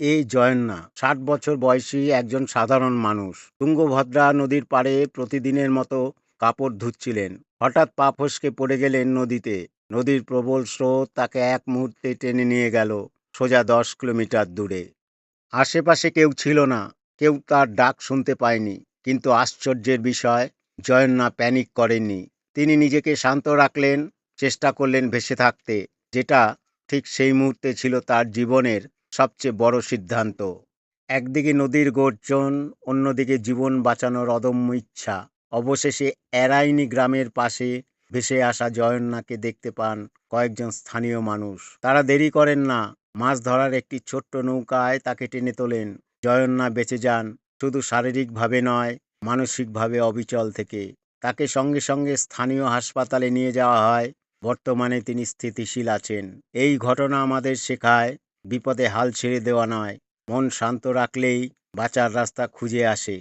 এই জয়ন্না ষাট বছর বয়সী একজন সাধারণ মানুষ, তুঙ্গভদ্রা নদীর পাড়ে প্রতিদিনের মতো কাপড় ধুচ্ছিলেন। হঠাৎ পা ফসকে পড়ে গেলেন নদীতে। নদীর প্রবল স্রোত তাকে এক মুহূর্তে টেনে নিয়ে গেল সোজা দশ কিলোমিটার দূরে। আশেপাশে কেউ ছিল না, কেউ তার ডাক শুনতে পায়নি। কিন্তু আশ্চর্যের বিষয়, জয়ন্না প্যানিক করেননি। তিনি নিজেকে শান্ত রাখলেন, চেষ্টা করলেন ভেসে থাকতে। যেটা ঠিক সেই মুহূর্তে ছিল তার জীবনের সবচেয়ে বড় সিদ্ধান্ত। একদিকে নদীর গর্জন, অন্যদিকে জীবন বাঁচানোর অদম্য ইচ্ছা। অবশেষে এরাইনি গ্রামের পাশে ভেসে আসা জয়ন্নাকে দেখতে পান কয়েকজন স্থানীয় মানুষ। তারা দেরি করেন না, মাছ ধরার একটি ছোট্ট নৌকায় তাকে টেনে তোলেন। জয়ন্না বেঁচে যান, শুধু শারীরিকভাবে নয়, মানসিকভাবে অবিচল থেকে। তাকে সঙ্গে সঙ্গে স্থানীয় হাসপাতালে নিয়ে যাওয়া হয়। বর্তমানে তিনি স্থিতিশীল আছেন। এই ঘটনা আমাদের শেখায় বিপদে হাল ছেড়ে দেওয়া নয়। মন শান্ত রাখলেই বাঁচার রাস্তা খুঁজে আসে।